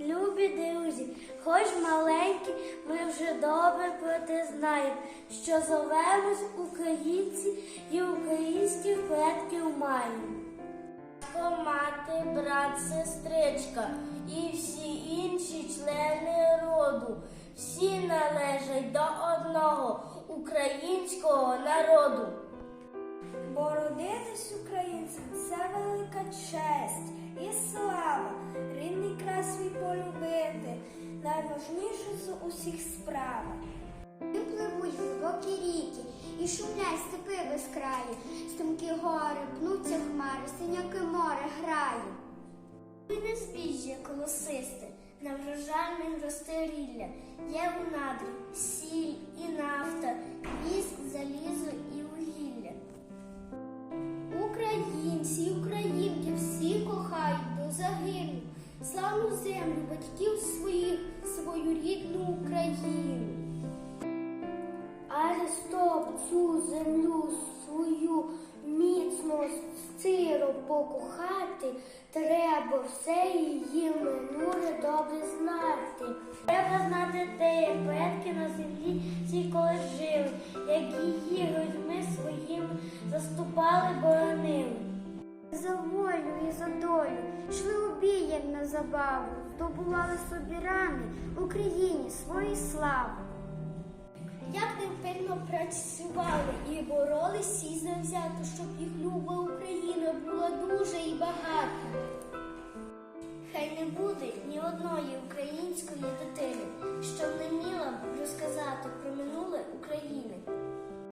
Любі друзі, хоч маленькі, ми вже добре про те знаємо, що зовемось українці і українських предків маємо. Мати, брат, сестричка і всі інші члени роду, всі належать до одного українського народу. Бо українцям це велика честь найважніше з усіх справа. І пливуть глибокі ріки, і шумлять степи безкраї, струмкі гори, пнуться хмари, синяки море грає. І не збіжжя колосисте, на врожальним розстерілля, є у надрі сіль і нафта, віск, залізо і вугілля. Українці українки всі кохають до загину, славну землю батьків своїх, свою рідну Україну. Але стоп цю землю свою міцно сиро покохати, треба все її минуле добре знати. Треба знати те, як предки на землі ці коли жили, як її людьми своїми заступали, боронили. За волю і за долю йшли бій, на забаву, здобували собі рани Україні свої слави. Як невпинно працювали і боролись і завзято, щоб їх люба Україна була дуже і багата. Хай не буде ні одної української дитини, що не вміла